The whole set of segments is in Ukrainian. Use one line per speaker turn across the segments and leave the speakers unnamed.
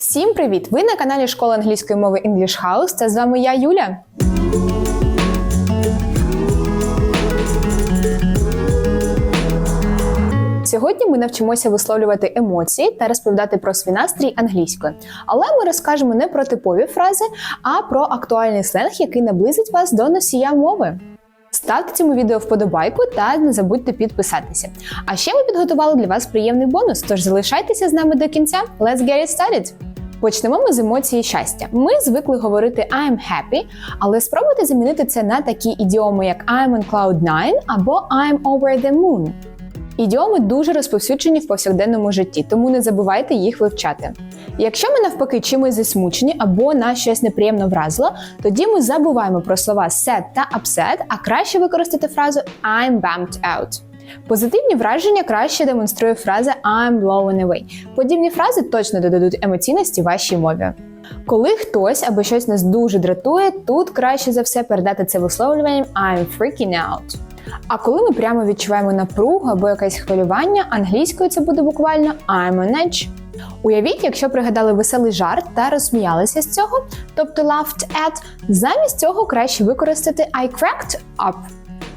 Всім привіт! Ви на каналі Школа англійської мови English House. Це з вами я, Юля. Сьогодні ми навчимося висловлювати емоції та розповідати про свій настрій англійською. Але ми розкажемо не про типові фрази, а про актуальний сленг, який наблизить вас до носія мови. Ставте цьому відео вподобайку та не забудьте підписатися. А ще ми підготували для вас приємний бонус, тож залишайтеся з нами до кінця. Let's get it started! Почнемо ми з емоції щастя. Ми звикли говорити I'm happy, але спробуйте замінити це на такі ідіоми, як I'm on cloud 9 або I'm over the moon. Ідіоми дуже розповсюджені в повсякденному житті, тому не забувайте їх вивчати. Якщо ми навпаки чимось засмучені або нас щось неприємно вразило, тоді ми забуваємо про слова sad та upset, а краще використати фразу I'm bummed out. Позитивні враження краще демонструє фраза I'm blown away. Подібні фрази точно додадуть емоційності вашій мові. Коли хтось або щось нас дуже дратує, тут краще за все передати це висловлюванням I'm freaking out. А коли ми прямо відчуваємо напругу або якесь хвилювання, англійською це буде буквально I'm on edge. Уявіть, якщо пригадали веселий жарт та розсміялися з цього, тобто laughed at, замість цього краще використати I cracked up.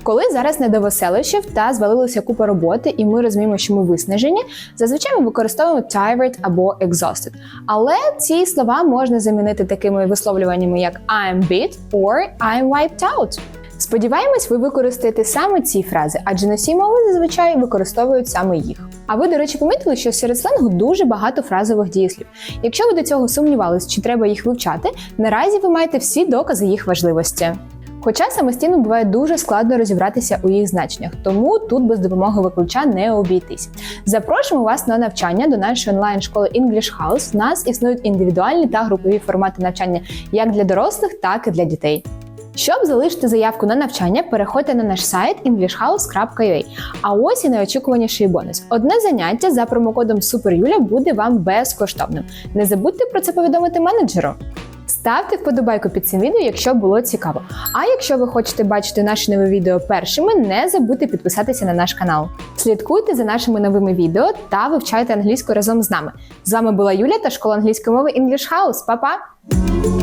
Коли зараз не до веселищів та звалилася купа роботи, і ми розуміємо, що ми виснажені, зазвичай ми використовуємо tired або exhausted. Але ці слова можна замінити такими висловлюваннями, як I'm beat or I'm wiped out. Сподіваємось, ви використаєте саме ці фрази, адже носії мови зазвичай використовують саме їх. А ви, до речі, помітили, що серед сленгу дуже багато фразових дієслів. Якщо ви до цього сумнівались, чи треба їх вивчати, наразі ви маєте всі докази їх важливості. Хоча самостійно буває дуже складно розібратися у їх значеннях, тому тут без допомоги виклича не обійтись. Запрошуємо вас на навчання до нашої онлайн-школи English House. У нас існують індивідуальні та групові формати навчання як для дорослих, так і для дітей. Щоб залишити заявку на навчання, переходьте на наш сайт englishhouse.ua. А ось і найочікуваніший бонус. Одне заняття за промокодом SUPERYULA буде вам безкоштовним. Не забудьте про це повідомити менеджеру. Ставте вподобайку під цим відео, якщо було цікаво. А якщо ви хочете бачити наші нові відео першими, не забудьте підписатися на наш канал. Слідкуйте за нашими новими відео та вивчайте англійську разом з нами. З вами була Юля та школа англійської мови English House. Па-па!